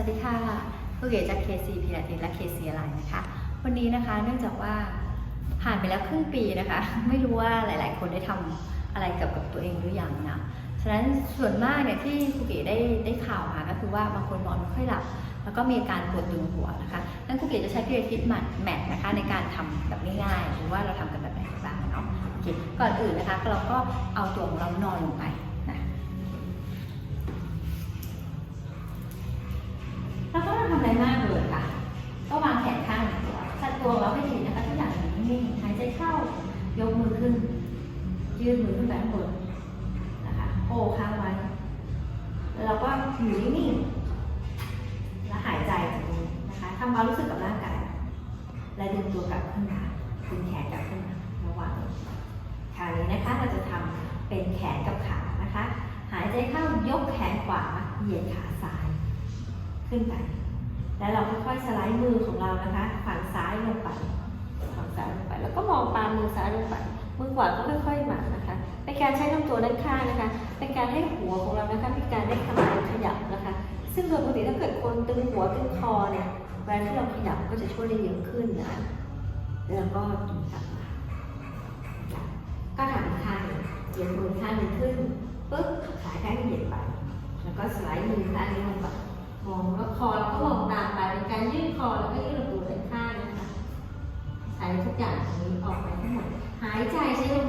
วัสดีค่ะผู้เกียรติจาก KC พิลาทิสและ KC อะไรนะคะ วันนี้นะคะเนื่องจากว่าผ่านไปแล้วครึ่งปีนะคะ ไม่รู้ว่าหลาย ๆ คนได้ทำอะไรกับกับตัวเองหรือยังนะ ฉะนั้นส่วนมากเนี่ยที่คุเก๋ได้ได้ข่าวมาก็คือว่าบางคนนอนไม่ค่อยหลับ แล้วก็มีอาการปวดตึงหัวนะคะนั้นคุเก๋จะใช้พิลาทิสแมทแมทนะคะในการทำแบบง่ายๆหรือว่าเราทำกันแบบไหนบ้างเนาะโอเคก่อนอื่นนะคะเราก็เอาตัวของเรานอนลงไป นิ่งหายใจเข้า ยกมือขึ้น ยืดมือขึ้นไปข้างบนนะคะโอ้ค้างไว้ แล้วเราก็อยู่นิ่งๆแล้วหายใจจากนี้นะคะทำความรู้สึกกับร่างกาย และดึงตัวกลับขึ้นมาดึงแขนกลับขึ้นมาระหว่างคราวนี้นะคะเราจะทำเป็นแขนกับขานะคะ หายใจเข้ายกแขนขวาเหยียดขาซ้าย ขึ้นไปแล้วเราค่อยๆสไลด์มือของเรานะคะฝั่งซ้ายลง แล้วก็มองปลายมือซ้ายลงไปมือขวาก็ค่อยๆมานะคะ เป็นการใช้ลำตัวด้านข้างนะคะ เป็นการให้หัวของเรานะคะมีการได้ทำการขยับนะคะ ซึ่งโดยปกติถ้าเกิดคนตึงหัวตึงคอเนี่ยเวลาที่เราขยับก็จะช่วยได้เยอะขึ้นนะแล้วก็ดึงกลับมาก็ทำข้างเหยียดมือข้างนึงขึ้นปึ๊บขาข้างหนึ่งเหยียดไป แล้วก็สไลด์มือข้างนี้ลงไป อย่างตรนี้ออกไปทั้งหมด หายใจใช้ลม